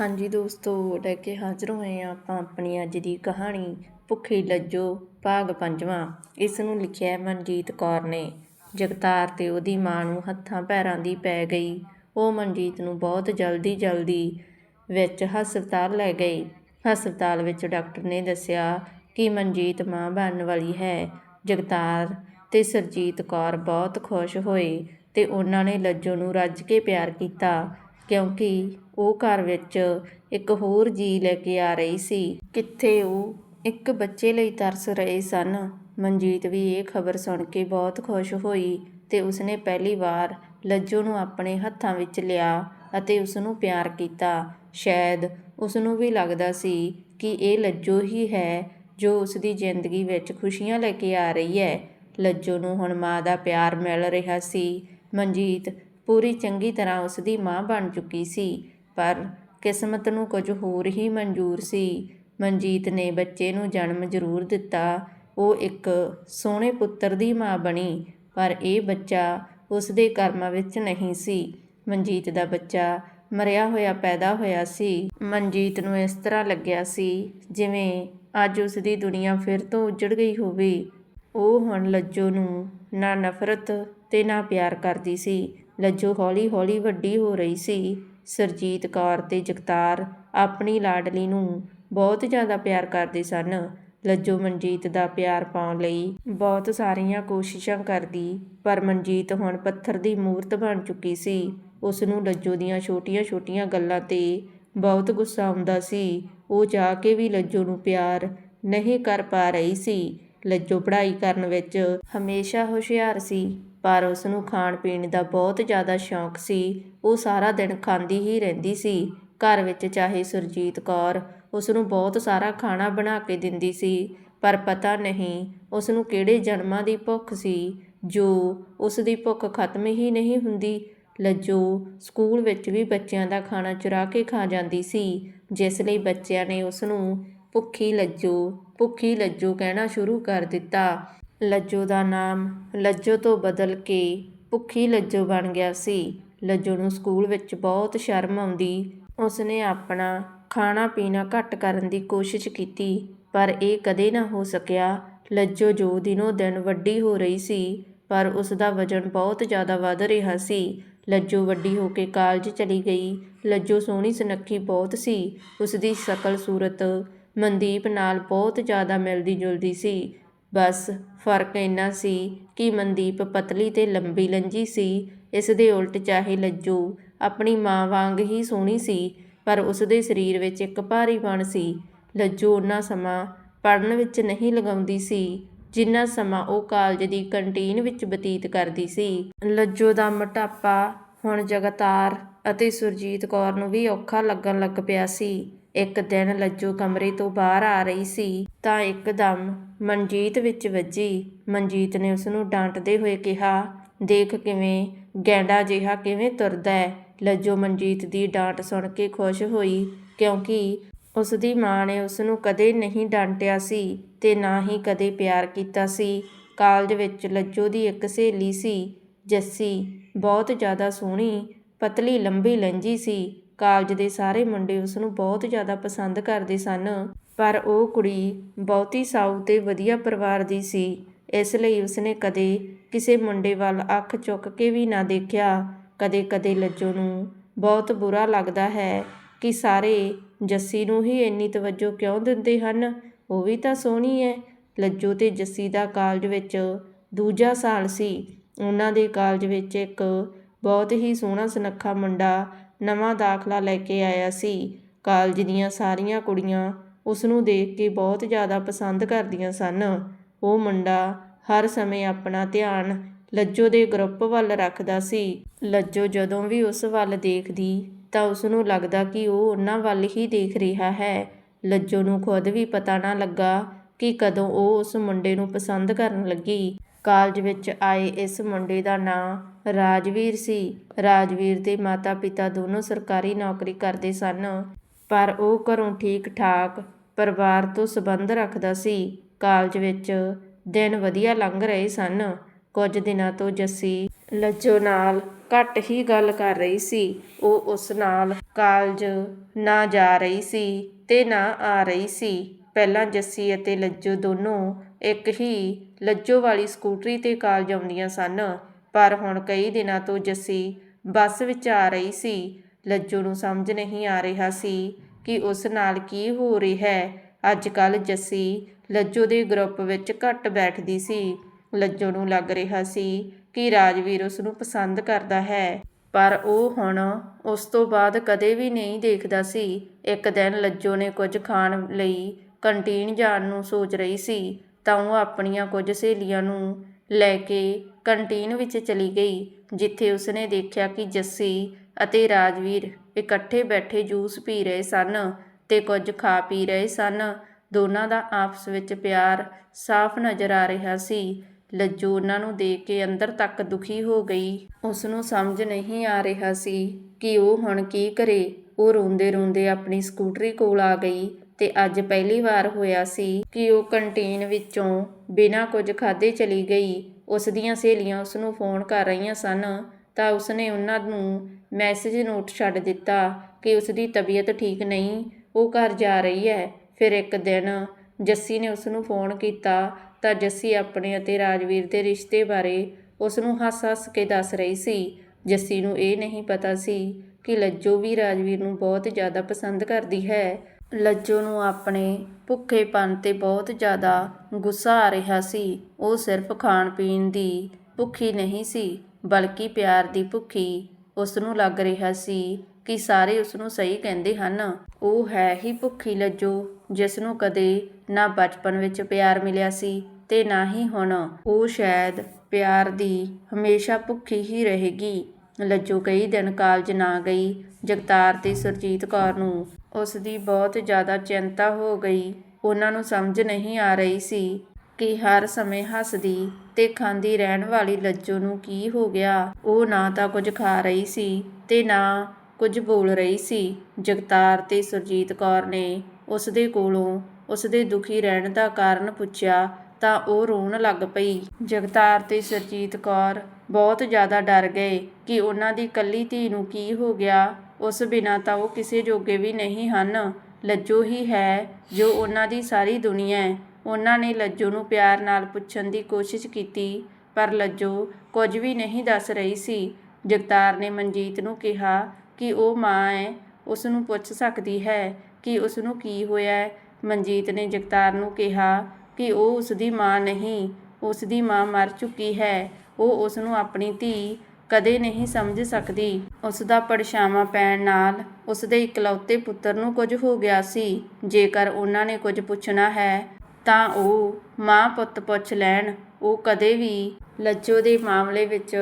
ਹਾਂਜੀ ਦੋਸਤੋ ਲੈ ਕੇ ਹਾਜ਼ਰ ਹੋਏ ਹਾਂ ਆਪਾਂ ਆਪਣੀ ਅੱਜ ਦੀ ਕਹਾਣੀ, ਭੁੱਖੀ ਲੱਜੋ ਭਾਗ ਪੰਜਵਾਂ। ਇਸ ਨੂੰ ਲਿਖਿਆ ਮਨਜੀਤ ਕੌਰ ਨੇ। ਜਗਤਾਰ ਤੇ ਉਹਦੀ ਮਾਂ ਨੂੰ ਹੱਥਾਂ ਪੈਰਾਂ ਦੀ ਪੈ ਗਈ। ਉਹ ਮਨਜੀਤ ਨੂੰ ਬਹੁਤ ਜਲਦੀ ਜਲਦੀ ਵਿੱਚ ਹਸਪਤਾਲ ਲੈ ਗਏ ਹਸਪਤਾਲ ਵਿੱਚ ਡਾਕਟਰ ਨੇ ਦੱਸਿਆ ਕਿ ਮਨਜੀਤ ਮਾਂ ਬਣਨ ਵਾਲੀ ਹੈ। ਜਗਤਾਰ ਤੇ ਸਰਜੀਤ ਕੌਰ ਬਹੁਤ ਖੁਸ਼ ਹੋਏ ਤੇ ਉਹਨਾਂ ਨੇ ਲੱਜੋ ਨੂੰ ਰੱਜ ਕੇ ਪਿਆਰ ਕੀਤਾ। ਕਿਉਂਕਿ ਉਹ ਘਰ ਵਿੱਚ ਇੱਕ ਹੋਰ ਜੀਅ ਲੈ ਕੇ ਆ ਰਹੀ ਸੀ। ਕਿੱਥੇ ਉਹ ਇੱਕ ਬੱਚੇ ਲਈ ਤਰਸ ਰਹੇ ਸਨ। ਮਨਜੀਤ ਵੀ ਇਹ ਖਬਰ ਸੁਣ ਕੇ ਬਹੁਤ ਖੁਸ਼ ਹੋਈ ਤੇ ਉਸਨੇ ਪਹਿਲੀ ਵਾਰ ਲੱਜੋ ਨੂੰ ਆਪਣੇ ਹੱਥਾਂ ਵਿੱਚ ਲਿਆ ਅਤੇ ਉਸ ਨੂੰ ਪਿਆਰ ਕੀਤਾ। ਸ਼ਾਇਦ ਉਸ ਨੂੰ ਵੀ ਲੱਗਦਾ ਸੀ ਕਿ ਇਹ ਲੱਜੋ ਹੀ ਹੈ ਜੋ ਉਸ ਦੀ ਜ਼ਿੰਦਗੀ ਵਿੱਚ ਖੁਸ਼ੀਆਂ ਲੈ ਕੇ ਆ ਰਹੀ ਹੈ। ਲੱਜੋ ਨੂੰ ਹੁਣ ਮਾਂ ਦਾ ਪਿਆਰ ਮਿਲ ਰਿਹਾ ਸੀ। ਮਨਜੀਤ ਪੂਰੀ ਚੰਗੀ ਤਰ੍ਹਾਂ ਉਸ ਦੀ ਮਾਂ ਬਣ ਚੁੱਕੀ ਸੀ, ਪਰ ਕਿਸਮਤ ਨੂੰ ਕੁਝ ਹੋਰ ਹੀ ਮਨਜ਼ੂਰ ਸੀ। ਮਨਜੀਤ ਨੇ ਬੱਚੇ ਨੂੰ ਜਨਮ ਜ਼ਰੂਰ ਦਿੱਤਾ। ਉਹ ਇੱਕ ਸੋਹਣੇ ਪੁੱਤਰ ਦੀ ਮਾਂ ਬਣੀ, ਪਰ ਇਹ ਬੱਚਾ ਉਸ ਦੇ ਕਰਮਾਂ ਵਿੱਚ ਨਹੀਂ ਸੀ। ਮਨਜੀਤ ਦਾ ਬੱਚਾ ਮਰਿਆ ਹੋਇਆ ਪੈਦਾ ਹੋਇਆ ਸੀ। ਮਨਜੀਤ ਨੂੰ ਇਸ ਤਰ੍ਹਾਂ ਲੱਗਿਆ ਸੀ ਜਿਵੇਂ ਅੱਜ ਉਸ ਦੀ ਦੁਨੀਆ ਫਿਰ ਤੋਂ ਉਜੜ ਗਈ ਹੋਵੇ। ਉਹ ਹੁਣ ਲੱਜੋ ਨੂੰ ਨਾ ਨਫ਼ਰਤ ਤੇ ਨਾ ਪਿਆਰ ਕਰਦੀ ਸੀ। ਲੱਜੋ ਹੌਲੀ-ਹੌਲੀ ਵੱਡੀ ਹੋ ਰਹੀ ਸੀ। ਸਰਜੀਤ ਕੌਰ ਤੇ ਜਗਤਾਰ ਆਪਣੀ ਲਾਡਲੀ ਨੂੰ ਬਹੁਤ ਜ਼ਿਆਦਾ ਪਿਆਰ ਕਰਦੇ ਸਨ। ਲੱਜੋ ਮਨਜੀਤ ਦਾ ਪਿਆਰ ਪਾਉਣ ਲਈ ਬਹੁਤ ਸਾਰੀਆਂ ਕੋਸ਼ਿਸ਼ਾਂ ਕਰਦੀ, ਪਰ ਮਨਜੀਤ ਹੁਣ ਪੱਥਰ ਦੀ ਮੂਰਤ ਬਣ ਚੁੱਕੀ ਸੀ। ਉਸ ਨੂੰ ਲੱਜੋ ਦੀਆਂ ਛੋਟੀਆਂ-ਛੋਟੀਆਂ ਗੱਲਾਂ ਤੇ ਬਹੁਤ ਗੁੱਸਾ ਆਉਂਦਾ ਸੀ। ਉਹ ਜਾ ਕੇ ਵੀ ਲੱਜੋ ਨੂੰ ਪਿਆਰ ਨਹੀਂ ਕਰ ਪਾ ਰਹੀ ਸੀ। ਲੱਜੋ ਪੜ੍ਹਾਈ ਕਰਨ ਵਿੱਚ ਹਮੇਸ਼ਾ ਹੁਸ਼ਿਆਰ ਸੀ। ਪਰ ਉਸ ਨੂੰ ਖਾਣ ਪੀਣ ਦਾ ਬਹੁਤ ਜ਼ਿਆਦਾ ਸ਼ੌਂਕ ਸੀ। ਉਹ ਸਾਰਾ ਦਿਨ ਖਾਂਦੀ ਹੀ ਰਹਿੰਦੀ ਸੀ। ਘਰ ਵਿੱਚ ਚਾਹੇ ਸੁਰਜੀਤ ਕੌਰ ਉਸ ਨੂੰ ਬਹੁਤ ਸਾਰਾ ਖਾਣਾ ਬਣਾ ਕੇ ਦਿੰਦੀ ਸੀ, ਪਰ ਪਤਾ ਨਹੀਂ ਉਸ ਨੂੰ ਕਿਹੜੇ ਜਨਮਾਂ ਦੀ ਭੁੱਖ ਸੀ। ਜੋ ਉਸ ਦੀ ਭੁੱਖ ਖਤਮ ਹੀ ਨਹੀਂ ਹੁੰਦੀ। ਲੱਜੋ ਸਕੂਲ ਵਿੱਚ ਵੀ ਬੱਚਿਆਂ ਦਾ ਖਾਣਾ ਚੁਰਾ ਕੇ ਖਾ ਜਾਂਦੀ ਸੀ, ਜਿਸ ਲਈ ਬੱਚਿਆਂ ਨੇ ਉਸ ਨੂੰ ਭੁੱਖੀ ਲੱਜੋ ਭੁੱਖੀ ਲੱਜੋ ਕਹਿਣਾ ਸ਼ੁਰੂ ਕਰ ਦਿੱਤਾ। ਲੱਜੋ ਦਾ ਨਾਮ ਲੱਜੋ ਤੋਂ ਬਦਲ ਕੇ ਭੁੱਖੀ ਲੱਜੋ ਬਣ ਗਿਆ ਸੀ। ਲੱਜੋ ਨੂੰ ਸਕੂਲ ਵਿੱਚ ਬਹੁਤ ਸ਼ਰਮ ਆਉਂਦੀ। ਉਸਨੇ ਆਪਣਾ ਖਾਣਾ ਪੀਣਾ ਘੱਟ ਕਰਨ ਦੀ ਕੋਸ਼ਿਸ਼ ਕੀਤੀ, ਪਰ ਇਹ ਕਦੇ ਨਾ ਹੋ ਸਕਿਆ। ਲੱਜੋ ਜੋ ਦਿਨੋ ਦਿਨ ਵੱਡੀ ਹੋ ਰਹੀ ਸੀ, ਪਰ ਉਸ ਦਾ ਵਜ਼ਨ ਬਹੁਤ ਜ਼ਿਆਦਾ ਵੱਧ ਰਿਹਾ ਸੀ। ਲੱਜੋ ਵੱਡੀ ਹੋ ਕੇ ਕਾਲਜ ਚਲੀ ਗਈ। ਲੱਜੋ ਸੋਹਣੀ ਸੁਨੱਖੀ ਬਹੁਤ ਸੀ। ਉਸ ਦੀ ਸ਼ਕਲ ਸੂਰਤ, ਮਨਦੀਪ ਨਾਲ ਬਹੁਤ ਜ਼ਿਆਦਾ ਮਿਲਦੀ ਜੁਲਦੀ ਸੀ। ਬਸ ਫ਼ਰਕ ਇੰਨਾ ਸੀ ਕਿ ਮਨਦੀਪ ਪਤਲੀ ਤੇ ਲੰਬੀ ਲੰਜੀ ਸੀ। ਇਸ ਦੇ ਉਲਟ ਚਾਹੇ ਲੱਜੂ ਆਪਣੀ ਮਾਂ ਵਾਂਗ ਹੀ ਸੋਹਣੀ ਸੀ, ਪਰ ਉਸ ਦੇ ਸਰੀਰ ਵਿੱਚ ਇੱਕ ਭਾਰੀਪਣ ਸੀ। ਲੱਜੂ ਉਹਨਾਂ ਸਮਾਂ ਪੜਨ ਵਿੱਚ ਨਹੀਂ ਲਗਾਉਂਦੀ ਸੀ, ਜਿੰਨਾ ਸਮਾਂ ਉਹ ਕਾਲਜ ਦੀ ਕੰਟੀਨ ਵਿੱਚ ਬਤੀਤ ਕਰਦੀ ਸੀ। ਲੱਜੋ ਦਾ ਮੋਟਾਪਾ ਹੁਣ ਜਗਤਾਰ ਅਤੇ ਸੁਰਜੀਤ ਕੌਰ ਨੂੰ ਵੀ ਔਖਾ ਲੱਗਣ ਲੱਗ ਪਿਆ ਸੀ। ਇੱਕ ਦਿਨ ਲੱਜੋ ਕਮਰੇ ਤੋਂ ਬਾਹਰ ਆ ਰਹੀ ਸੀ ਤਾਂ ਇੱਕਦਮ ਮਨਜੀਤ ਵਿੱਚ ਵੱਜੀ। ਮਨਜੀਤ ਨੇ ਉਸ ਨੂੰ ਡਾਂਟਦੇ ਹੋਏ ਕਿਹਾ, ਦੇਖ ਕਿਵੇਂ ਗੈਂਡਾ ਜਿਹਾ ਕਿਵੇਂ ਤੁਰਦਾ ਹੈ। ਲੱਜੋ ਮਨਜੀਤ ਦੀ ਡਾਂਟ ਸੁਣ ਕੇ ਖੁਸ਼ ਹੋਈ, ਕਿਉਂਕਿ ਉਸ ਦੀ ਮਾਂ ਨੇ ਉਸ ਨੂੰ ਕਦੇ ਨਹੀਂ ਡਾਂਟਿਆ ਸੀ ਤੇ ਨਾ ਹੀ ਕਦੇ ਪਿਆਰ ਕੀਤਾ ਸੀ। ਕਾਲਜ ਵਿੱਚ ਲੱਜੋ ਦੀ ਇੱਕ ਸਹੇਲੀ ਸੀ, ਜੱਸੀ, ਬਹੁਤ ਜ਼ਿਆਦਾ ਸੋਹਣੀ, ਪਤਲੀ, ਲੰਬੀ ਲੰਜੀ ਸੀ। ਕਾਲਜ ਦੇ ਸਾਰੇ ਮੁੰਡੇ ਉਸ ਨੂੰ ਬਹੁਤ ਜ਼ਿਆਦਾ ਪਸੰਦ ਕਰਦੇ ਸਨ, ਪਰ ਉਹ ਕੁੜੀ ਬਹੁਤੀ ਸਾਊ ਤੇ ਵਧੀਆ ਪਰਿਵਾਰ ਦੀ ਸੀ। ਇਸ ਲਈ ਉਸਨੇ ਕਦੇ ਕਿਸੇ ਮੁੰਡੇ ਵੱਲ ਅੱਖ ਚੁੱਕ ਕੇ ਵੀ ਨਾ ਦੇਖਿਆ। ਕਦੇ-ਕਦੇ ਲੱਜੋ ਨੂੰ ਬਹੁਤ ਬੁਰਾ ਲੱਗਦਾ ਹੈ ਕਿ ਸਾਰੇ ਜੱਸੀ ਨੂੰ ਹੀ ਇੰਨੀ ਤਵੱਜੋ ਕਿਉਂ ਦਿੰਦੇ ਹਨ? ਉਹ ਵੀ ਤਾਂ ਸੋਹਣੀ ਹੈ। ਲੱਜੋ ਤੇ ਜੱਸੀ ਦਾ ਕਾਲਜ ਵਿੱਚ ਦੂਜਾ ਸਾਲ ਸੀ। ਉਹਨਾਂ ਦੇ ਕਾਲਜ ਵਿੱਚ ਇੱਕ ਬਹੁਤ ਹੀ ਸੋਹਣਾ ਸੁਨੱਖਾ ਮੁੰਡਾ ਨਵਾਂ ਦਾਖਲਾ ਲੈ ਕੇ ਆਇਆ ਸੀ। ਕਾਲਜ ਦੀਆਂ ਸਾਰੀਆਂ ਕੁੜੀਆਂ ਉਸ ਨੂੰ ਦੇਖ ਕੇ ਬਹੁਤ ਜ਼ਿਆਦਾ ਪਸੰਦ ਕਰਦੀਆਂ ਸਨ। ਉਹ ਮੁੰਡਾ ਹਰ ਸਮੇਂ ਆਪਣਾ ਧਿਆਨ ਲੱਜੋ ਦੇ ਗਰੁੱਪ ਵੱਲ ਰੱਖਦਾ ਸੀ। ਲੱਜੋ ਜਦੋਂ ਵੀ ਉਸ ਵੱਲ ਦੇਖਦੀ ਤਾਂ ਉਸ ਨੂੰ ਲੱਗਦਾ ਕਿ ਉਹ ਉਹਨਾਂ ਵੱਲ ਹੀ ਦੇਖ ਰਿਹਾ ਹੈ। ਲੱਜੋ ਨੂੰ ਖੁਦ ਵੀ ਪਤਾ ਨਾ ਲੱਗਾ ਕਿ ਕਦੋਂ ਉਹ ਉਸ ਮੁੰਡੇ ਨੂੰ ਪਸੰਦ ਕਰਨ ਲੱਗੀ। ਕਾਲਜ ਵਿੱਚ ਆਏ ਇਸ ਮੁੰਡੇ ਦਾ ਨਾਂ ਰਾਜਵੀਰ ਸੀ। ਰਾਜਵੀਰ ਦੇ ਮਾਤਾ-ਪਿਤਾ ਦੋਨੋਂ ਸਰਕਾਰੀ ਨੌਕਰੀ ਕਰਦੇ ਸਨ, ਪਰ ਉਹ ਘਰੋਂ ਠੀਕ-ਠਾਕ ਪਰਿਵਾਰ ਤੋਂ ਸੰਬੰਧ ਰੱਖਦਾ ਸੀ। ਕਾਲਜ ਵਿੱਚ ਦਿਨ ਵਧੀਆ ਲੰਘ ਰਹੇ ਸਨ। ਕੁਝ ਦਿਨਾਂ ਤੋਂ ਜੱਸੀ ਲੱਜੋ ਨਾਲ ਘੱਟ ਹੀ ਗੱਲ ਕਰ ਰਹੀ ਸੀ। ਉਹ ਉਸ ਨਾਲ ਕਾਲਜ ਨਾ ਜਾ ਰਹੀ ਸੀ ਤੇ ਨਾ ਆ ਰਹੀ ਸੀ। ਪਹਿਲਾਂ ਜੱਸੀ ਅਤੇ ਲੱਜੋ ਦੋਨੋਂ ਇੱਕ ਹੀ ਲੱਜੋ ਵਾਲੀ ਸਕੂਟਰੀ ਤੇ ਕਾਲਜ ਆਉਂਦੀਆਂ ਸਨ, ਪਰ ਹੁਣ ਕਈ ਦਿਨਾਂ ਤੋਂ ਜੱਸੀ ਬੱਸ ਵਿੱਚ ਆ ਰਹੀ ਸੀ। ਲੱਜੋ ਨੂੰ ਸਮਝ ਨਹੀਂ ਆ ਰਿਹਾ ਸੀ ਕਿ ਉਸ ਨਾਲ ਕੀ ਹੋ ਰਿਹਾ ਹੈ। ਅੱਜ ਕੱਲ ਜੱਸੀ ਲੱਜੋ ਦੇ ਗਰੁੱਪ ਵਿੱਚ ਘੱਟ ਬੈਠਦੀ ਸੀ। ਲੱਜੋ ਨੂੰ ਲੱਗ ਰਿਹਾ ਸੀ ਕਿ ਰਾਜਵੀਰ ਉਸ ਨੂੰ ਪਸੰਦ ਕਰਦਾ ਹੈ, ਪਰ ਉਹ ਹੁਣ ਉਸ ਤੋਂ ਬਾਅਦ ਕਦੇ ਵੀ ਨਹੀਂ ਦੇਖਦਾ ਸੀ। ਇੱਕ ਦਿਨ ਲੱਜੋ ਨੇ ਕੁਝ ਖਾਣ ਲਈ ਕੰਟੀਨ ਜਾਣ ਨੂੰ ਸੋਚ ਰਹੀ ਸੀ। ਤਾਂ ਉਹ ਆਪਣੀਆਂ ਕੁਝ ਸਹੇਲੀਆਂ ਨੂੰ ਲੈ ਕੇ ਕੰਟੀਨ ਵਿੱਚ ਚਲੀ ਗਈ, ਜਿੱਥੇ ਉਸਨੇ ਦੇਖਿਆ ਕਿ ਜੱਸੀ ਅਤੇ ਰਾਜਵੀਰ ਇਕੱਠੇ ਬੈਠੇ ਜੂਸ ਪੀ ਰਹੇ ਸਨ ਤੇ ਕੁਝ ਖਾ ਪੀ ਰਹੇ ਸਨ। ਦੋਨਾਂ ਦਾ ਆਪਸ ਵਿੱਚ ਪਿਆਰ ਸਾਫ਼ ਨਜ਼ਰ ਆ ਰਿਹਾ ਸੀ। ਲੱਜੂ ਉਹਨਾਂ ਨੂੰ ਦੇਖ ਕੇ ਅੰਦਰ ਤੱਕ ਦੁਖੀ ਹੋ ਗਈ। ਉਸ ਨੂੰ ਸਮਝ ਨਹੀਂ ਆ ਰਿਹਾ ਸੀ ਕਿ ਉਹ ਹੁਣ ਕੀ ਕਰੇ। ਉਹ ਰੋਂਦੇ ਰੋਂਦੇ ਆਪਣੀ ਸਕੂਟਰੀ ਕੋਲ ਆ ਗਈ। ਤੇ ਅੱਜ ਪਹਿਲੀ ਵਾਰ ਹੋਇਆ ਸੀ ਕਿ ਉਹ ਕੰਟੀਨ ਵਿੱਚੋਂ ਬਿਨਾਂ ਕੁਝ ਖਾਦੇ ਚਲੀ ਗਈ। ਉਸ ਦੀਆਂ ਸਹੇਲੀਆਂ ਉਸ ਨੂੰ ਫੋਨ ਕਰ ਰਹੀਆਂ ਸਨ ਤਾਂ ਉਸਨੇ ਉਹਨਾਂ ਨੂੰ ਮੈਸੇਜ ਨੋਟ ਛੱਡ ਦਿੱਤਾ ਕਿ ਉਸ ਦੀ ਤਬੀਅਤ ਠੀਕ ਨਹੀਂ, ਉਹ ਘਰ ਜਾ ਰਹੀ ਹੈ। ਫਿਰ ਇੱਕ ਦਿਨ ਜੱਸੀ ਨੇ ਉਸ ਨੂੰ ਫੋਨ ਕੀਤਾ ਤਾਂ ਜੱਸੀ ਆਪਣੇ ਅਤੇ ਰਾਜਵੀਰ ਦੇ ਰਿਸ਼ਤੇ ਬਾਰੇ ਉਸ ਨੂੰ ਹੱਸ-ਹੱਸ ਕੇ ਦੱਸ ਰਹੀ ਸੀ। ਜੱਸੀ ਨੂੰ ਇਹ ਨਹੀਂ ਪਤਾ ਸੀ ਕਿ ਲੱਜੋ ਵੀ ਰਾਜਵੀਰ ਨੂੰ ਬਹੁਤ ਜ਼ਿਆਦਾ ਪਸੰਦ ਕਰਦੀ ਹੈ। ਲੱਜੋ ਨੂੰ ਆਪਣੇ ਭੁੱਖੇਪਨ ਤੇ ਬਹੁਤ ਜ਼ਿਆਦਾ ਗੁੱਸਾ ਆ ਰਿਹਾ ਸੀ। ਉਹ ਸਿਰਫ ਖਾਣ ਪੀਣ ਦੀ ਭੁੱਖੀ ਨਹੀਂ ਸੀ, ਬਲਕਿ ਪਿਆਰ ਦੀ ਭੁੱਖੀ। ਉਸ ਨੂੰ ਲੱਗ ਰਿਹਾ ਸੀ ਕਿ ਸਾਰੇ ਉਸ ਨੂੰ ਸਹੀ ਕਹਿੰਦੇ ਹਨ। ਉਹ ਹੈ ਹੀ ਭੁੱਖੀ ਲੱਜੋ, ਜਿਸ ਨੂੰ ਕਦੇ ਨਾ ਬਚਪਨ ਵਿੱਚ ਪਿਆਰ ਮਿਲਿਆ ਸੀ ਤੇ ਨਾ ਹੀ ਹੁਣ। ਉਹ ਸ਼ਾਇਦ ਪਿਆਰ ਦੀ ਹਮੇਸ਼ਾ ਭੁੱਖੀ ਹੀ ਰਹੇਗੀ। ਲੱਜੋ ਕਈ ਦਿਨ ਕਾਲਜ ਨਾ ਗਈ, ਜਗਤਾਰ ਤੇ ਸੁਰਜੀਤ ਕੌਰ ਨੂੰ। ਉਸ ਦੀ ਬਹੁਤ ਜ਼ਿਆਦਾ ਚਿੰਤਾ ਹੋ ਗਈ। ਉਹਨਾਂ ਨੂੰ ਸਮਝ ਨਹੀਂ ਆ ਰਹੀ ਸੀ ਕਿ ਹਰ ਸਮੇਂ ਹੱਸਦੀ ਤੇ ਖਾਂਦੀ ਰਹਿਣ ਵਾਲੀ ਲੱਜੋ ਨੂੰ ਕੀ ਹੋ ਗਿਆ। ਉਹ ਨਾ ਤਾਂ ਕੁਝ ਖਾ ਰਹੀ ਸੀ ਤੇ ਨਾ ਕੁਝ ਬੋਲ ਰਹੀ ਸੀ। ਜਗਤਾਰ ਤੇ ਸੁਰਜੀਤ ਕੌਰ ਨੇ ਉਸ ਦੇ ਕੋਲੋਂ ਉਸ ਦੇ ਦੁਖੀ ਰਹਿਣ ਦਾ ਕਾਰਨ ਪੁੱਛਿਆ ਤਾਂ ਉਹ ਰੋਣ ਲੱਗ ਪਈ। ਜਗਤਾਰ ਤੇ ਸੁਰਜੀਤ ਕੌਰ ਬਹੁਤ ਜ਼ਿਆਦਾ ਡਰ ਗਏ ਕਿ ਉਹਨਾਂ ਦੀ ਕੱਲੀ ਧੀ ਨੂੰ ਕੀ ਹੋ ਗਿਆ। ਉਸ ਬਿਨਾਂ ਤਾਂ ਉਹ ਕਿਸੇ ਜੋਗੇ ਵੀ ਨਹੀਂ ਹਨ। ਲੱਜੋ ਹੀ ਹੈ ਜੋ ਉਹਨਾਂ ਦੀ ਸਾਰੀ ਦੁਨੀਆ ਹੈ। ਉਹਨਾਂ ਨੇ ਲੱਜੋ ਨੂੰ ਪਿਆਰ ਨਾਲ ਪੁੱਛਣ ਦੀ ਕੋਸ਼ਿਸ਼ ਕੀਤੀ, ਪਰ ਲੱਜੋ ਕੁਝ ਵੀ ਨਹੀਂ ਦੱਸ ਰਹੀ ਸੀ। ਜਗਤਾਰ ਨੇ ਮਨਜੀਤ ਨੂੰ ਕਿਹਾ ਕਿ ਉਹ ਮਾਂ ਹੈ। ਉਸ ਨੂੰ ਪੁੱਛ ਸਕਦੀ ਹੈ ਕਿ ਉਸ ਨੂੰ ਕੀ ਹੋਇਆ ਮਨਜੀਤ ਨੇ ਜਗਤਾਰ ਨੂੰ ਕਿਹਾ ਕਿ ਉਹ ਉਸ ਦੀ ਮਾਂ ਨਹੀਂ ਉਸ ਦੀ ਮਾਂ ਮਰ ਚੁੱਕੀ ਹੈ। ਉਹ ਉਸ ਨੂੰ ਆਪਣੀ ਧੀ ਕਦੇ ਨਹੀਂ ਸਮਝ ਸਕਦੀ। ਉਸ ਦਾ ਪਰਛਾਵਾਂ ਪੈਣ ਨਾਲ ਉਸ ਦੇ ਇਕਲੌਤੇ ਪੁੱਤਰ ਨੂੰ ਕੁਝ ਹੋ ਗਿਆ ਸੀ। ਜੇਕਰ ਉਹਨਾਂ ਨੇ ਕੁਝ ਪੁੱਛਣਾ ਹੈ, ਤਾਂ ਉਹ ਮਾਂ ਪੁੱਤ ਪੁੱਛ ਲੈਣ। ਉਹ ਕਦੇ ਵੀ ਲੱਜੋ ਦੇ ਮਾਮਲੇ ਵਿੱਚ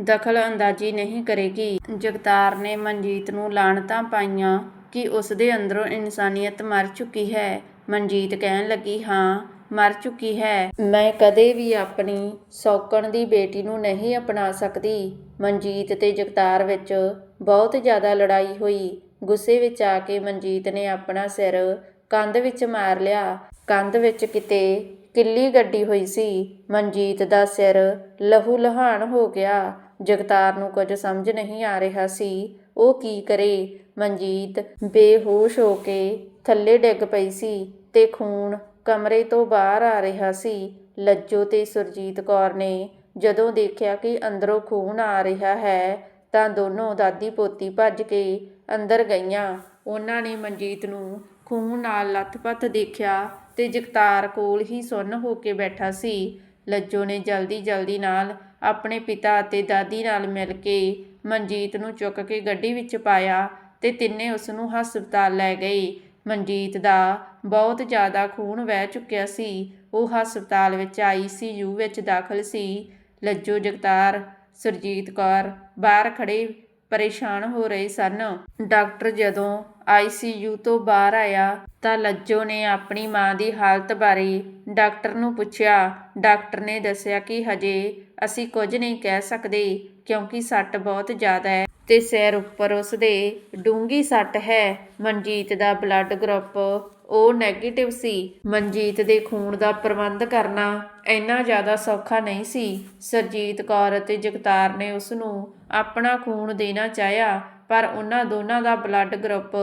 ਦਖਲ ਅੰਦਾਜ਼ੀ ਨਹੀਂ ਕਰੇਗੀ। ਜਗਤਾਰ ਨੇ ਮਨਜੀਤ ਨੂੰ ਲਾਣਤਾਂ ਪਾਈਆਂ ਕਿ ਉਸ ਦੇ ਅੰਦਰੋਂ ਇਨਸਾਨੀਅਤ ਮਰ ਚੁੱਕੀ ਹੈ। ਮਨਜੀਤ ਕਹਿਣ ਲੱਗੀ, ਹਾਂ ਮਰ ਚੁੱਕੀ ਹੈ। ਮੈਂ ਕਦੇ ਵੀ ਆਪਣੀ ਸੌਕਣ ਦੀ ਬੇਟੀ ਨੂੰ ਨਹੀਂ ਅਪਣਾ ਸਕਦੀ। ਮਨਜੀਤ ਤੇ ਜਗਤਾਰ ਵਿੱਚ ਬਹੁਤ ਜ਼ਿਆਦਾ ਲੜਾਈ ਹੋਈ। ਗੁੱਸੇ ਵਿੱਚ ਆ ਕੇ ਮਨਜੀਤ ਨੇ ਆਪਣਾ ਸਿਰ ਕੰਧ ਵਿੱਚ ਮਾਰ ਲਿਆ। ਕੰਧ ਵਿੱਚ ਕਿਤੇ ਕਿੱਲੀ ਗੱਡੀ ਹੋਈ ਸੀ। ਮਨਜੀਤ ਦਾ ਸਿਰ ਲਹੂ ਲਹਾਨ ਹੋ ਗਿਆ। ਜਗਤਾਰ ਨੂੰ ਕੁਝ ਸਮਝ ਨਹੀਂ ਆ ਰਿਹਾ ਸੀ। ਉਹ ਕੀ ਕਰੇ? ਮਨਜੀਤ ਬੇਹੋਸ਼ ਹੋ ਕੇ ਥੱਲੇ ਡਿੱਗ ਪਈ ਸੀ ਤੇ ਖੂਨ ਕਮਰੇ ਤੋਂ ਬਾਹਰ ਆ ਰਿਹਾ ਸੀ। ਲੱਜੋ ਤੇ ਸੁਰਜੀਤ ਕੌਰ ਨੇ ਜਦੋਂ ਦੇਖਿਆ ਕਿ ਅੰਦਰੋਂ ਖੂਨ ਆ ਰਿਹਾ ਹੈ, ਤਾਂ ਦੋਨੋਂ ਦਾਦੀ ਪੋਤੀ ਭੱਜ ਕੇ ਅੰਦਰ ਗਈਆਂ। ਉਹਨਾਂ ਨੇ ਮਨਜੀਤ ਨੂੰ ਖੂਨ ਨਾਲ ਲੱਥਪੱਥ ਦੇਖਿਆ ਤੇ ਜਗਤਾਰ ਕੋਲ ਹੀ ਸੁੰਨ ਹੋ ਕੇ ਬੈਠਾ ਸੀ। ਲੱਜੋ ਨੇ ਜਲਦੀ ਜਲਦੀ ਨਾਲ ਆਪਣੇ ਪਿਤਾ ਅਤੇ ਦਾਦੀ ਨਾਲ ਮਿਲ ਕੇ ਮਨਜੀਤ ਨੂੰ ਚੁੱਕ ਕੇ ਗੱਡੀ ਵਿੱਚ ਪਾਇਆ ਤੇ ਤਿੰਨੇ ਉਸ ਨੂੰ ਹਸਪਤਾਲ ਲੈ ਗਏ। ਮਨਜੀਤ ਦਾ ਬਹੁਤ ਜ਼ਿਆਦਾ ਖੂਨ ਵਹਿ ਚੁੱਕਿਆ ਸੀ। ਉਹ ਹਸਪਤਾਲ ਵਿੱਚ ਆਈਸੀਯੂ ਵਿੱਚ ਦਾਖਲ ਸੀ। ਲੱਜੋ ਜਗਤਾਰ, ਸੁਰਜੀਤ ਕੌਰ ਬਾਹਰ ਖੜੇ ਪਰੇਸ਼ਾਨ ਹੋ ਰਹੇ ਸਨ। ਡਾਕਟਰ ਜਦੋਂ ਆਈਸੀਯੂ ਤੋਂ ਬਾਹਰ ਆਇਆ ਤਾਂ ਲੱਜੋ ਨੇ ਆਪਣੀ ਮਾਂ ਦੀ ਹਾਲਤ ਬਾਰੇ ਡਾਕਟਰ ਨੂੰ ਪੁੱਛਿਆ। ਡਾਕਟਰ ਨੇ ਦੱਸਿਆ ਕਿ ਹਜੇ ਅਸੀਂ ਕੁਝ ਨਹੀਂ ਕਹਿ ਸਕਦੇ ਕਿਉਂਕਿ ਸੱਟ ਬਹੁਤ ਜ਼ਿਆਦਾ ਹੈ। ਤੇ ਸਿਰ ਉੱਪਰ ਉਸ ਦੇ ਡੂੰਗੀ ਸੱਟ ਹੈ। ਮਨਜੀਤ ਦਾ ਬਲੱਡ ਗਰੁੱਪ ਉਹ 네ਗੇਟਿਵ ਸੀ। ਮਨਜੀਤ ਦੇ ਖੂਨ ਦਾ ਪ੍ਰਬੰਧ ਕਰਨਾ ਇੰਨਾ ਜ਼ਿਆਦਾ ਸੌਖਾ ਨਹੀਂ ਸੀ। ਸਰਜੀਤ ਕੌਰ ਅਤੇ ਜਗਤਾਰ ਨੇ ਉਸ ਨੂੰ ਆਪਣਾ ਖੂਨ ਦੇਣਾ ਚਾਹਿਆ, ਪਰ ਉਹਨਾਂ ਦੋਨਾਂ ਦਾ ਬਲੱਡ ਗਰੁੱਪ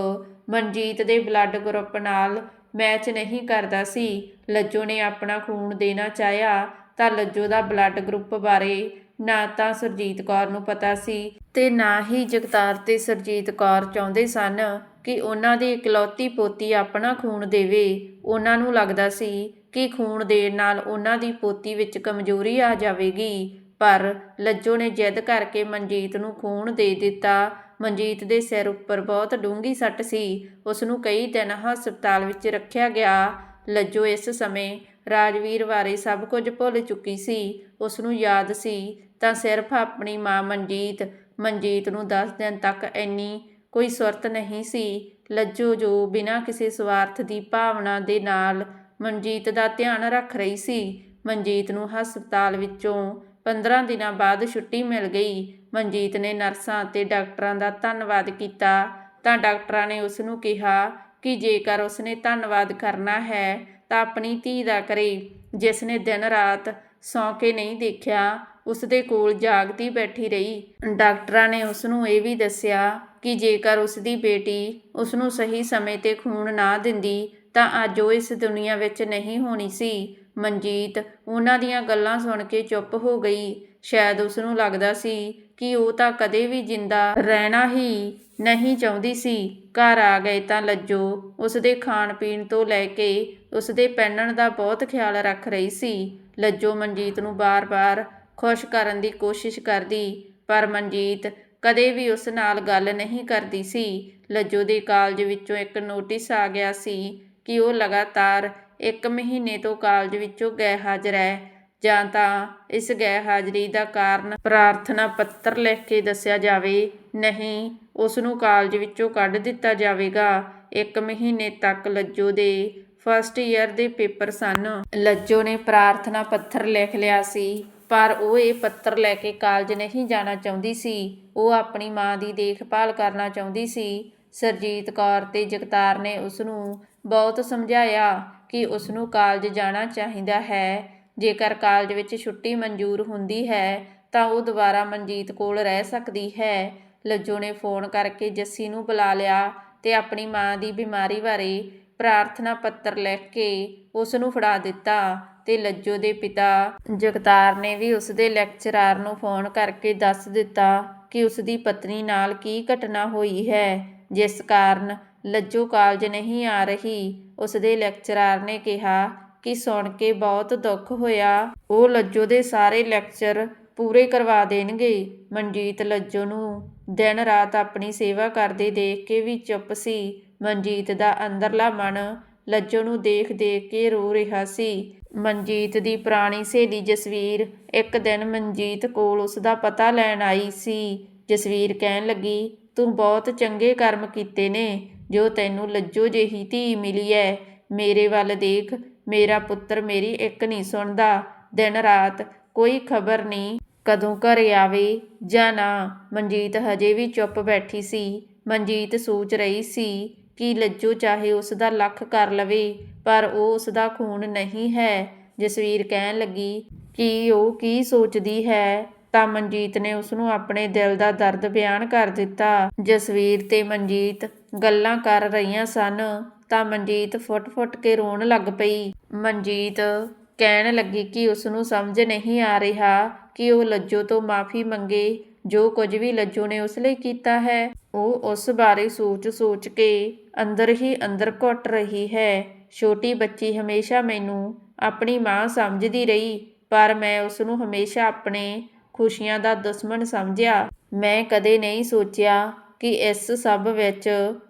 ਮਨਜੀਤ ਦੇ ਬਲੱਡ ਗਰੁੱਪ ਨਾਲ ਮੈਚ ਨਹੀਂ ਕਰਦਾ ਸੀ। ਲੱਜੋ ਨੇ ਆਪਣਾ ਖੂਨ ਦੇਣਾ ਚਾਹਿਆ ਤਾਂ ਲੱਜੋ ਦਾ ਬਲੱਡ ਗਰੁੱਪ ਬਾਰੇ ਨਾ ਤਾਂ ਸਰਜੀਤ ਕੌਰ ਨੂੰ ਪਤਾ ਸੀ ਤੇ ਨਾ ਹੀ ਜਗਤਾਰ ਤੇ ਸਰਜੀਤ ਕੌਰ ਚਾਹੁੰਦੇ ਸਨ ਕਿ ਉਹਨਾਂ ਦੀ ਇਕਲੌਤੀ ਪੋਤੀ ਆਪਣਾ ਖੂਨ ਦੇਵੇ। ਉਹਨਾਂ ਨੂੰ ਲੱਗਦਾ ਸੀ ਕਿ ਖੂਨ ਦੇਣ ਨਾਲ ਉਹਨਾਂ ਦੀ ਪੋਤੀ ਵਿੱਚ ਕਮਜ਼ੋਰੀ ਆ ਜਾਵੇਗੀ। ਪਰ ਲੱਜੋ ਨੇ ਜਿੱਦ ਕਰਕੇ ਮਨਜੀਤ ਨੂੰ ਖੂਨ ਦੇ ਦਿੱਤਾ। ਮਨਜੀਤ ਦੇ ਸਿਰ ਉੱਪਰ ਬਹੁਤ ਡੂੰਘੀ ਸੱਟ ਸੀ। ਉਸ ਨੂੰ ਕਈ ਦਿਨ ਹਸਪਤਾਲ ਵਿੱਚ ਰੱਖਿਆ ਗਿਆ। ਲੱਜੋ ਇਸ ਸਮੇਂ ਰਾਜਵੀਰ ਬਾਰੇ ਸਭ ਕੁਝ ਭੁੱਲ ਚੁੱਕੀ ਸੀ। ਉਸ ਨੂੰ ਯਾਦ ਸੀ ਤਾਂ ਸਿਰਫ ਆਪਣੀ ਮਾਂ ਮਨਜੀਤ ਮਨਜੀਤ ਨੂੰ 10 ਦਿਨ ਤੱਕ ਇੰਨੀ ਕੋਈ ਸੁਰਤ ਨਹੀਂ ਸੀ। ਲੱਜੋ ਜੋ ਬਿਨਾਂ ਕਿਸੇ ਸਵਾਰਥ ਦੀ ਭਾਵਨਾ ਦੇ ਨਾਲ ਮਨਜੀਤ ਦਾ ਧਿਆਨ ਰੱਖ ਰਹੀ ਸੀ। ਮਨਜੀਤ ਨੂੰ ਹਸਪਤਾਲ ਵਿੱਚੋਂ 15 ਦਿਨਾਂ ਬਾਅਦ ਛੁੱਟੀ ਮਿਲ ਗਈ। ਮਨਜੀਤ ਨੇ ਨਰਸਾਂ ਅਤੇ ਡਾਕਟਰਾਂ ਦਾ ਧੰਨਵਾਦ ਕੀਤਾ। ਤਾਂ ਡਾਕਟਰਾਂ ਨੇ ਉਸ ਨੂੰ ਕਿਹਾ ਕਿ ਜੇਕਰ ਉਸਨੇ ਧੰਨਵਾਦ ਕਰਨਾ ਹੈ, ਤਾਂ ਆਪਣੀ ਧੀ ਦਾ ਕਰੇ, ਜਿਸ ਨੇ ਦਿਨ ਰਾਤ ਸੌਂ ਕੇ ਨਹੀਂ ਦੇਖਿਆ। ਉਸ ਦੇ ਕੋਲ ਜਾਗਦੀ ਬੈਠੀ ਰਹੀ। ਡਾਕਟਰਾਂ ਨੇ ਉਸ ਨੂੰ ਇਹ ਵੀ ਦੱਸਿਆ ਕਿ ਜੇਕਰ ਉਸ ਦੀ ਬੇਟੀ ਉਸ ਨੂੰ ਸਹੀ ਸਮੇਂ ਤੇ ਖੂਨ ਨਾ ਦਿੰਦੀ, ਤਾਂ ਅੱਜ ਉਹ ਇਸ ਦੁਨੀਆ ਵਿੱਚ ਨਹੀਂ ਹੋਣੀ ਸੀ। ਮਨਜੀਤ ਉਹਨਾਂ ਦੀਆਂ ਗੱਲਾਂ ਸੁਣ ਕੇ ਚੁੱਪ ਹੋ ਗਈ। ਸ਼ਾਇਦ ਉਸ ਨੂੰ ਲੱਗਦਾ ਸੀ ਕਿ ਉਹ ਤਾਂ ਕਦੇ ਵੀ ਜਿੰਦਾ ਰਹਿਣਾ ਹੀ ਨਹੀਂ ਚਾਹੁੰਦੀ ਸੀ। ਘਰ ਆ ਗਏ ਤਾਂ ਲੱਜੋ ਉਸ ਦੇ ਖਾਣ ਪੀਣ ਤੋਂ ਲੈ ਕੇ ਉਸ ਦੇ ਪਹਿਨਣ ਦਾ ਬਹੁਤ ਖਿਆਲ ਰੱਖ ਰਹੀ ਸੀ। ਲੱਜੋ ਮਨਜੀਤ ਨੂੰ ਬਾਰ-ਬਾਰ ਖੁਸ਼ ਕਰਨ ਦੀ ਕੋਸ਼ਿਸ਼ ਕਰਦੀ, ਪਰ ਮਨਜੀਤ ਕਦੇ ਵੀ ਉਸ ਨਾਲ ਗੱਲ ਨਹੀਂ ਕਰਦੀ ਸੀ। ਲੱਜੋ ਦੇ ਕਾਲਜ ਵਿੱਚੋਂ ਇੱਕ ਨੋਟਿਸ ਆ ਗਿਆ ਸੀ ਕਿ ਉਹ ਲਗਾਤਾਰ ਇੱਕ ਮਹੀਨੇ ਤੋਂ ਕਾਲਜ ਵਿੱਚੋਂ ਗੈਰ ਹਾਜ਼ਰ ਹੈ। ਜਾਂ ਤਾਂ ਇਸ ਗੈਰ ਹਾਜ਼ਰੀ ਦਾ ਕਾਰਨ ਪ੍ਰਾਰਥਨਾ ਪੱਤਰ ਲਿਖ ਕੇ ਦੱਸਿਆ ਜਾਵੇ, ਨਹੀਂ, ਉਸ ਨੂੰ ਕਾਲਜ ਵਿੱਚੋਂ ਕੱਢ ਦਿੱਤਾ ਜਾਵੇਗਾ। ਇੱਕ ਮਹੀਨੇ ਤੱਕ ਲੱਜੋ ਦੇ ਫਸਟ ਈਅਰ ਦੇ ਪੇਪਰ ਸਨ। ਲੱਜੋ ਨੇ ਪ੍ਰਾਰਥਨਾ ਪੱਤਰ ਲਿਖ ਲਿਆ ਸੀ। ਪਰ ਉਹ ਇਹ ਪੱਤਰ ਲੈ ਕੇ ਕਾਲਜ ਨਹੀਂ ਜਾਣਾ ਚਾਹੁੰਦੀ ਸੀ। ਉਹ ਆਪਣੀ ਮਾਂ ਦੀ ਦੇਖਭਾਲ ਕਰਨਾ ਚਾਹੁੰਦੀ ਸੀ। ਸਰਜੀਤ ਕੌਰ ਤੇ ਜਗਤਾਰ ਨੇ ਉਸ ਨੂੰ ਬਹੁਤ ਸਮਝਾਇਆ ਕਿ ਉਸ ਨੂੰ ਕਾਲਜ ਜਾਣਾ ਚਾਹੀਦਾ ਹੈ। ਜੇਕਰ ਕਾਲਜ ਵਿੱਚ ਛੁੱਟੀ ਮਨਜ਼ੂਰ ਹੁੰਦੀ ਹੈ, ਤਾਂ ਉਹ ਦੁਬਾਰਾ ਮਨਜੀਤ ਕੋਲ ਰਹਿ ਸਕਦੀ ਹੈ। ਲੱਜੋ ਨੇ ਫੋਨ ਕਰਕੇ ਜੱਸੀ ਨੂੰ ਬੁਲਾ ਲਿਆ ਤੇ ਆਪਣੀ ਮਾਂ ਦੀ ਬਿਮਾਰੀ ਬਾਰੇ ਪ੍ਰਾਰਥਨਾ ਪੱਤਰ ਲਿਖ ਕੇ ਉਸ ਨੂੰ ਫੜਾ ਦਿੱਤਾ। ਤੇ ਲੱਜੋ ਦੇ ਪਿਤਾ ਜਗਤਾਰ ਨੇ ਵੀ ਉਸ ਦੇ ਲੈਕਚਰਾਰ ਨੂੰ ਫੋਨ ਕਰਕੇ ਦੱਸ ਦਿੱਤਾ ਕਿ ਉਸ ਦੀ ਪਤਨੀ ਨਾਲ ਕੀ ਘਟਨਾ ਹੋਈ ਹੈ। ਜਿਸ ਕਾਰਨ ਲੱਜੋ ਕਾਲਜ ਨਹੀਂ ਆ ਰਹੀ ਉਸ ਦੇ ਲੈਕਚਰਾਰ ਨੇ ਕਿਹਾ ਕਿ ਸੁਣ ਕੇ ਬਹੁਤ ਦੁੱਖ ਹੋਇਆ। ਉਹ ਲੱਜੋ ਦੇ ਸਾਰੇ ਲੈਕਚਰ ਪੂਰੇ ਕਰਵਾ ਦੇਣਗੇ। ਮਨਜੀਤ ਲੱਜੋ ਨੂੰ ਦਿਨ ਰਾਤ ਆਪਣੀ ਸੇਵਾ ਕਰਦੇ ਦੇਖ ਕੇ ਵੀ ਚੁੱਪ ਸੀ। ਮਨਜੀਤ ਦਾ ਅੰਦਰਲਾ ਮਨ ਲੱਜੋ ਨੂੰ ਦੇਖ ਦੇਖ ਕੇ ਰੋ ਰਿਹਾ ਸੀ। ਮਨਜੀਤ ਦੀ ਪੁਰਾਣੀ ਸਹੇਲੀ ਜਸਵੀਰ ਇੱਕ ਦਿਨ ਮਨਜੀਤ ਕੋਲ ਉਸ ਦਾ ਪਤਾ ਲੈਣ ਆਈ ਸੀ। ਜਸਵੀਰ ਕਹਿਣ ਲੱਗੀ, ਤੂੰ ਬਹੁਤ ਚੰਗੇ ਕਰਮ ਕੀਤੇ ਨੇ, ਜੋ ਤੈਨੂੰ ਲੱਜੋ ਜਿਹੀ ਧੀ ਮਿਲੀ ਹੈ ਮੇਰੇ ਵੱਲ ਦੇਖ, ਮੇਰਾ ਪੁੱਤਰ ਮੇਰੀ ਇੱਕ ਨਹੀਂ ਸੁਣਦਾ। ਦਿਨ ਰਾਤ ਕੋਈ ਖਬਰ ਨਹੀਂ, ਕਦੋਂ ਘਰੇ ਆਵੇ ਜਾਂ ਨਾ। ਮਨਜੀਤ ਹਜੇ ਵੀ ਚੁੱਪ ਬੈਠੀ ਸੀ। ਮਨਜੀਤ ਸੋਚ ਰਹੀ ਸੀ ਕਿ ਲੱਜੋ ਚਾਹੇ ਉਸ ਦਾ ਲੱਖ ਕਰ ਲਵੇ, ਪਰ ਉਹ ਉਸ ਦਾ ਖੂਨ ਨਹੀਂ ਹੈ। ਜਸਵੀਰ ਕਹਿਣ ਲੱਗੀ, ਕਿ ਉਹ ਕੀ ਸੋਚਦੀ ਹੈ? ਤਾਂ ਮਨਜੀਤ ਨੇ ਉਸ ਨੂੰ ਆਪਣੇ ਦਿਲ ਦਾ ਦਰਦ ਬਿਆਨ ਕਰ ਦਿੱਤਾ। ਜਸਵੀਰ ਤੇ ਮਨਜੀਤ ਗੱਲਾਂ ਕਰ ਰਹੀਆਂ ਸਨ, ਤਾਂ ਮਨਜੀਤ ਫੁੱਟ-ਫੁੱਟ ਕੇ ਰੋਣ ਲੱਗ ਪਈ। ਮਨਜੀਤ ਕਹਿਣ ਲੱਗੀ ਕਿ ਉਸ ਨੂੰ ਸਮਝ ਨਹੀਂ ਆ ਰਿਹਾ ਕਿ ਉਹ ਲੱਜੋ ਤੋਂ ਮਾਫੀ ਮੰਗੇ ਜੋ ਕੁਝ ਵੀ ਲੱਜੂ ਨੇ ਉਸ ਲਈ ਕੀਤਾ ਹੈ, ਉਹ ਉਸ ਬਾਰੇ ਸੋਚ-ਸੋਚ ਕੇ ਅੰਦਰ ਹੀ ਅੰਦਰ ਘੁੱਟ ਰਹੀ ਹੈ। ਛੋਟੀ ਬੱਚੀ ਹਮੇਸ਼ਾ ਮੈਨੂੰ ਆਪਣੀ ਮਾਂ ਸਮਝਦੀ ਰਹੀ, ਪਰ ਮੈਂ ਉਸ ਨੂੰ ਹਮੇਸ਼ਾ ਆਪਣੇ ਖੁਸ਼ੀਆਂ ਦਾ ਦੁਸ਼ਮਣ ਸਮਝਿਆ। ਮੈਂ ਕਦੇ ਨਹੀਂ ਸੋਚਿਆ ਕਿ ਇਸ ਸਭ ਵਿੱਚ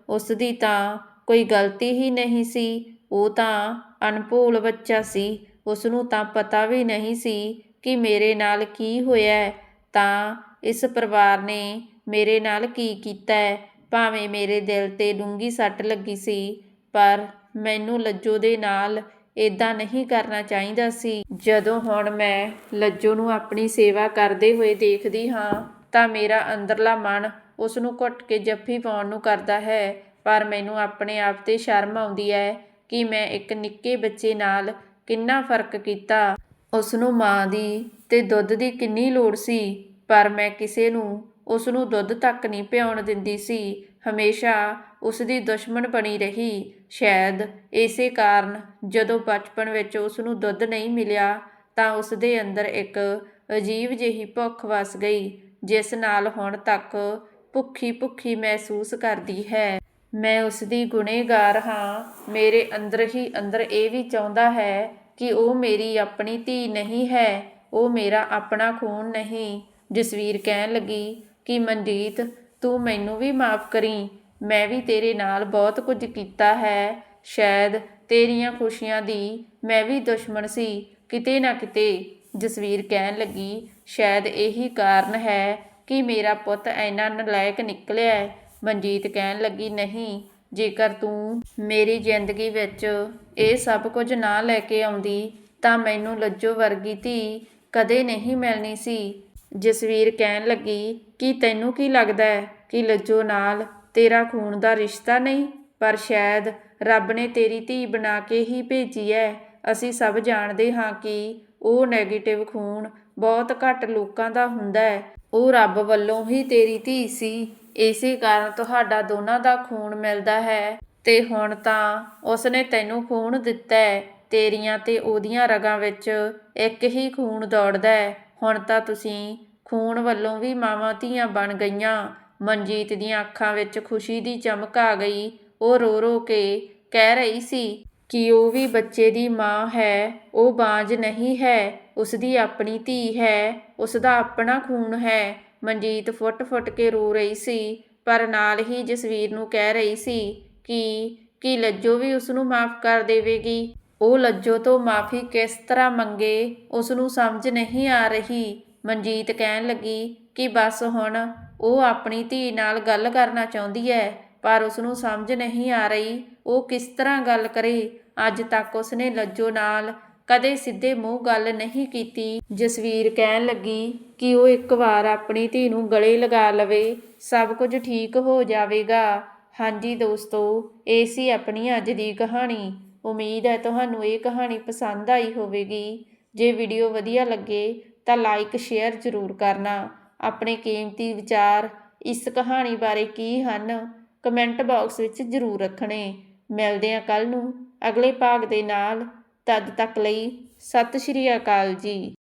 ਉਸ ਦੀ ਤਾਂ ਕੋਈ ਗਲਤੀ ਹੀ ਨਹੀਂ ਸੀ, ਉਹ ਤਾਂ ਅਨਭੋਲ ਬੱਚਾ ਸੀ। ਉਸ ਨੂੰ ਤਾਂ ਪਤਾ ਵੀ ਨਹੀਂ ਸੀ ਕਿ ਮੇਰੇ ਨਾਲ ਕੀ ਹੋਇਆ, ਤਾਂ ਇਸ ਪਰਿਵਾਰ ਨੇ ਮੇਰੇ ਨਾਲ ਕੀ ਕੀਤਾ ਹੈ? ਭਾਵੇਂ ਮੇਰੇ ਦਿਲ ਤੇ ਡੂੰਘੀ ਸੱਟ ਲੱਗੀ ਸੀ, ਪਰ ਮੈਨੂੰ ਲੱਜੋ ਦੇ ਨਾਲ ਇਦਾਂ ਨਹੀਂ ਕਰਨਾ ਚਾਹੀਦਾ ਸੀ। ਜਦੋਂ ਹੁਣ ਮੈਂ ਲੱਜੋ ਨੂੰ ਆਪਣੀ ਸੇਵਾ ਕਰਦੇ ਹੋਏ ਦੇਖਦੀ ਹਾਂ, ਤਾਂ ਮੇਰਾ ਅੰਦਰਲਾ ਮਨ ਉਸ ਨੂੰ ਘੁੱਟ ਕੇ ਜੱਫੀ ਪਾਉਣ ਨੂੰ ਕਰਦਾ ਹੈ। ਪਰ ਮੈਨੂੰ ਆਪਣੇ ਆਪ ਤੇ ਸ਼ਰਮ ਆਉਂਦੀ ਹੈ ਕਿ ਮੈਂ ਇੱਕ ਨਿੱਕੇ ਬੱਚੇ ਨਾਲ ਕਿੰਨਾ ਫ਼ਰਕ ਕੀਤਾ। ਉਸ ਨੂੰ ਮਾਂ ਦੀ ਤੇ ਦੁੱਧ ਦੀ ਕਿੰਨੀ ਲੋੜ ਸੀ? ਪਰ ਮੈਂ ਕਿਸੇ ਨੂੰ ਉਸ ਨੂੰ ਦੁੱਧ ਤੱਕ ਨਹੀਂ ਪਿਆਉਣ ਦਿੰਦੀ ਸੀ। ਹਮੇਸ਼ਾ ਉਸ ਦੀ ਦੁਸ਼ਮਣ ਬਣੀ ਰਹੀ। ਸ਼ਾਇਦ ਇਸੇ ਕਾਰਨ ਜਦੋਂ ਬਚਪਨ ਵਿੱਚ ਉਸ ਨੂੰ ਦੁੱਧ ਨਹੀਂ ਮਿਲਿਆ ਤਾਂ ਉਸ ਦੇ ਅੰਦਰ ਇੱਕ ਅਜੀਬ ਜਿਹੀ ਭੁੱਖ ਵਸ ਗਈ, ਜਿਸ ਨਾਲ ਹੁਣ ਤੱਕ ਭੁੱਖੀ ਭੁੱਖੀ ਮਹਿਸੂਸ ਕਰਦੀ ਹੈ। ਮੈਂ ਉਸ ਦੀ ਗੁਨੇਗਾਰ ਹਾਂ। ਮੇਰੇ ਅੰਦਰ ਹੀ ਅੰਦਰ ਇਹ ਵੀ ਚਾਹੁੰਦਾ ਹੈ ਕਿ ਉਹ ਮੇਰੀ ਆਪਣੀ ਧੀ ਨਹੀਂ ਹੈ। ਉਹ ਮੇਰਾ ਆਪਣਾ ਖੂਨ ਨਹੀਂ। ਜਸਵੀਰ ਕਹਿਣ ਲੱਗੀ ਕਿ, ਮਨਜੀਤ, ਤੂੰ ਮੈਨੂੰ ਵੀ ਮਾਫ ਕਰੀ। ਮੈਂ ਵੀ ਤੇਰੇ ਨਾਲ ਬਹੁਤ ਕੁਝ ਕੀਤਾ ਹੈ। ਸ਼ਾਇਦ ਤੇਰੀਆਂ ਖੁਸ਼ੀਆਂ ਦੀ ਮੈਂ ਵੀ ਦੁਸ਼ਮਣ ਸੀ, ਕਿਤੇ ਨਾ ਕਿਤੇ। ਜਸਵੀਰ ਕਹਿਣ ਲੱਗੀ, ਸ਼ਾਇਦ ਇਹੀ ਕਾਰਨ ਹੈ ਕਿ ਮੇਰਾ ਪੁੱਤ ਇੰਨਾ ਨਲਾਇਕ ਨਿਕਲਿਆ ਮਨਜੀਤ ਕਹਿਣ ਲੱਗੀ, ਨਹੀਂ, ਜੇਕਰ ਤੂੰ ਮੇਰੀ ਜ਼ਿੰਦਗੀ ਵਿੱਚ ਇਹ ਸਭ ਕੁਝ ਨਾ ਲੈ ਕੇ ਆਉਂਦੀ, ਤਾਂ ਮੈਨੂੰ ਲੱਜੋ ਵਰਗੀ ਧੀ ਕਦੇ ਨਹੀਂ ਮਿਲਣੀ ਸੀ। ਜਸਵੀਰ ਕਹਿਣ ਲੱਗੀ, ਕਿ ਤੈਨੂੰ ਕੀ ਲੱਗਦਾ ਹੈ ਕਿ ਲੱਜੋ ਨਾਲ ਤੇਰਾ ਖੂਨ ਦਾ ਰਿਸ਼ਤਾ ਨਹੀਂ? ਪਰ ਸ਼ਾਇਦ ਰੱਬ ਨੇ ਤੇਰੀ ਧੀ ਬਣਾ ਕੇ ਹੀ ਭੇਜੀ ਹੈ। ਅਸੀਂ ਸਭ ਜਾਣਦੇ ਹਾਂ ਕਿ ਉਹ 네ਗੇਟਿਵ ਖੂਨ ਬਹੁਤ ਘੱਟ ਲੋਕਾਂ ਦਾ ਹੁੰਦਾ ਹੈ। ਉਹ ਰੱਬ ਵੱਲੋਂ ਹੀ ਤੇਰੀ ਧੀ ਸੀ। ਇਸੇ ਕਾਰਨ ਤੁਹਾਡਾ ਦੋਨਾਂ ਦਾ ਖੂਨ ਮਿਲਦਾ ਹੈ। ਤੇ ਹੁਣ ਤਾਂ ਉਸਨੇ ਤੈਨੂੰ ਖੂਨ ਦਿੱਤਾ ਹੈ। ਤੇਰੀਆਂ ਤੇ ਉਹਦੀਆਂ ਰਗਾਂ ਵਿੱਚ ਇੱਕ ਹੀ ਖੂਨ ਦੌੜਦਾ ਹੈ। ਹੁਣ ਤਾਂ ਤੁਸੀਂ ਖੂਨ ਵੱਲੋਂ ਵੀ ਮਾਵਾਂ ਧੀਆਂ ਬਣ ਗਈਆਂ। ਮਨਜੀਤ ਦੀਆਂ ਅੱਖਾਂ ਵਿੱਚ ਖੁਸ਼ੀ ਦੀ ਚਮਕ ਆ ਗਈ। ਉਹ ਰੋ ਰੋ ਕੇ ਕਹਿ ਰਹੀ ਸੀ ਕਿ ਉਹ ਵੀ ਬੱਚੇ ਦੀ ਮਾਂ ਹੈ, ਉਹ ਬਾਂਝ ਨਹੀਂ ਹੈ ਉਸ ਦੀ ਆਪਣੀ ਧੀ ਹੈ ਉਸ ਦਾ ਆਪਣਾ ਖੂਨ ਹੈ। ਮਨਜੀਤ ਫੁੱਟ-ਫੁੱਟ ਕੇ ਰੋ ਰਹੀ ਸੀ, ਪਰ ਨਾਲ ਹੀ ਜਸਵੀਰ ਨੂੰ ਕਹਿ ਰਹੀ ਸੀ ਕਿ ਕਿ ਲੱਜੋ ਵੀ ਉਸ ਨੂੰ ਮਾਫ ਕਰ ਦੇਵੇਗੀ? ਉਹ ਲੱਜੋ ਤੋਂ ਮਾਫੀ ਕਿਸ ਤਰ੍ਹਾਂ ਮੰਗੇ ਉਸ ਨੂੰ ਸਮਝ ਨਹੀਂ ਆ ਰਹੀ। ਮਨਜੀਤ ਕਹਿਣ ਲੱਗੀ ਕਿ ਬਸ ਹੁਣ ਉਹ ਆਪਣੀ ਧੀ ਨਾਲ ਗੱਲ ਕਰਨਾ ਚਾਹੁੰਦੀ ਹੈ, ਪਰ ਉਸ ਨੂੰ ਸਮਝ ਨਹੀਂ ਆ ਰਹੀ ਉਹ ਕਿਸ ਤਰ੍ਹਾਂ ਗੱਲ ਕਰੇ। ਅੱਜ ਤੱਕ ਉਸਨੇ ਲੱਜੋ ਨਾਲ ਕਦੇ ਸਿੱਧੇ ਮੂੰਹ ਗੱਲ ਨਹੀਂ ਕੀਤੀ। ਜਸਵੀਰ ਕਹਿਣ ਲੱਗੀ ਕਿ ਉਹ ਇੱਕ ਵਾਰ ਆਪਣੀ ਧੀ ਨੂੰ ਗਲੇ ਲਗਾ ਲਵੇ, ਸਭ ਕੁਝ ਠੀਕ ਹੋ ਜਾਵੇਗਾ। ਹਾਂਜੀ ਦੋਸਤੋ, ਇਹ ਸੀ ਆਪਣੀ ਅੱਜ ਦੀ ਕਹਾਣੀ। ਉਮੀਦ ਹੈ ਤੁਹਾਨੂੰ ਇਹ ਕਹਾਣੀ ਪਸੰਦ ਆਈ ਹੋਵੇਗੀ। ਜੇ ਵੀਡੀਓ ਵਧੀਆ ਲੱਗੇ ਤਾਂ ਲਾਈਕ, ਸ਼ੇਅਰ ਜ਼ਰੂਰ ਕਰਨਾ। ਆਪਣੇ ਕੀਮਤੀ ਵਿਚਾਰ ਇਸ ਕਹਾਣੀ ਬਾਰੇ ਕੀ ਹਨ, ਕਮੈਂਟ ਬਾਕਸ ਵਿੱਚ ਜ਼ਰੂਰ ਰੱਖਣੇ। ਮਿਲਦੇ ਹਾਂ ਕੱਲ ਨੂੰ ਅਗਲੇ ਭਾਗ ਦੇ ਨਾਲ। ਤਦ ਤੱਕ ਲਈ ਸਤਿ ਸ਼੍ਰੀ ਅਕਾਲ ਜੀ।